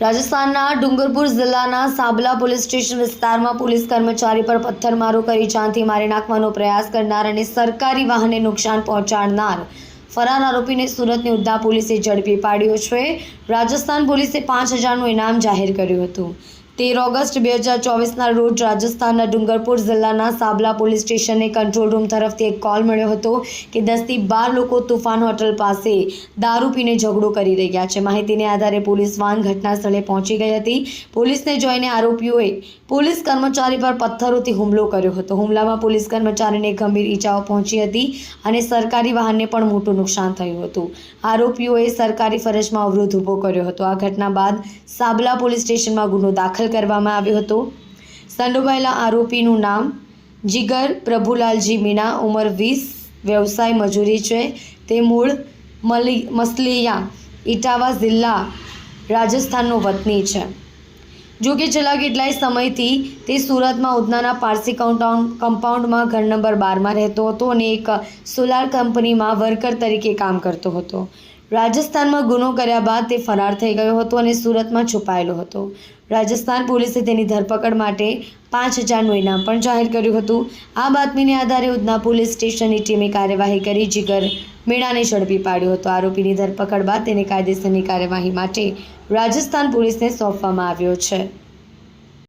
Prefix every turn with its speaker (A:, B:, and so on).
A: રાજસ્થાનના ડુંગરપુર જિલ્લાના Sabla police station વિસ્તારમાં પોલીસ કર્મચારી પર પથ્થરમારો કરી જાનથી મારી નાખવાનો પ્રયાસ કરનાર અને સરકારી વાહને નુકસાન પહોંચાડનાર. ફરાર આરોપીને સુરતની ઉદ્ધા પોલીસે ઝડપી પાડ્યો છે. રાજસ્થાન પોલીસે પાંચ હજારનું ઇનામ જાહેર કર્યું હતું. તેર ઓગસ્ટ બે હજાર ચોવીસના રોજ રાજસ્થાનના ડુંગરપુર જિલ્લાના સાબલા પોલીસ સ્ટેશનને કંટ્રોલ રૂમ તરફથી એક કોલ મળ્યો હતો કે દસથી બાર લોકો તુફાન હોટલ પાસે દારૂ પીને ઝઘડો કરી રહ્યા છે. માહિતીને આધારે પોલીસ વાન ઘટના સ્થળે પહોંચી ગઈ હતી. પોલીસને જોઈને આરોપીઓએ પોલીસ કર્મચારી પર પથ્થરોથી હુમલો કર્યો હતો. હુમલામાં પોલીસ કર્મચારીને ગંભીર ઈજાઓ પહોંચી હતી અને સરકારી વાહનને પણ મોટું નુકસાન થયું હતું. આરોપીઓએ સરકારી ફરજમાં અવરોધ ઊભો કર્યો હતો. આ ઘટના બાદ સાબલા પોલીસ સ્ટેશનમાં ગુનો દાખલ કરવામાં આવ્યો હતો. સંડોવાયેલા આરોપીનું નામ જીગર પ્રભુલાલજી મીણા, ઉંમર વીસ, વ્યવસાય મજૂરી છે. તે મૂળ મલી, મસલિયા, ઇટાવા જિલ્લા રાજસ્થાનનો વતની છે. જો કે છેલ્લા કેટલાય સમયથી તે સુરતમાં ઉધનાના પારસી કમ્પાઉન્ડ કમ્પાઉન્ડમાં ઘર નંબર બારમાં રહેતો હતો અને એક સોલાર કંપનીમાં વર્કર તરીકે કામ કરતો હતો. રાજસ્થાનમાં ગુનો કર્યા બાદ તે ફરાર થઈ ગયો હતો અને સુરતમાં છુપાયેલો હતો. રાજસ્થાન પોલીસે તેની ધરપકડ માટે પાંચ હજારનું ઇનામ પણ જાહેર કર્યું હતું. આ બાતમીને આધારે ઉધના પોલીસ સ્ટેશનની ટીમે કાર્યવાહી કરી જીગર મીણાને ઝડપી પાડ્યો હતો. આરોપીની ધરપકડ બાદ તેને કાયદેસરની કાર્યવાહી માટે રાજસ્થાન પોલીસને સોંપવામાં આવ્યો છે.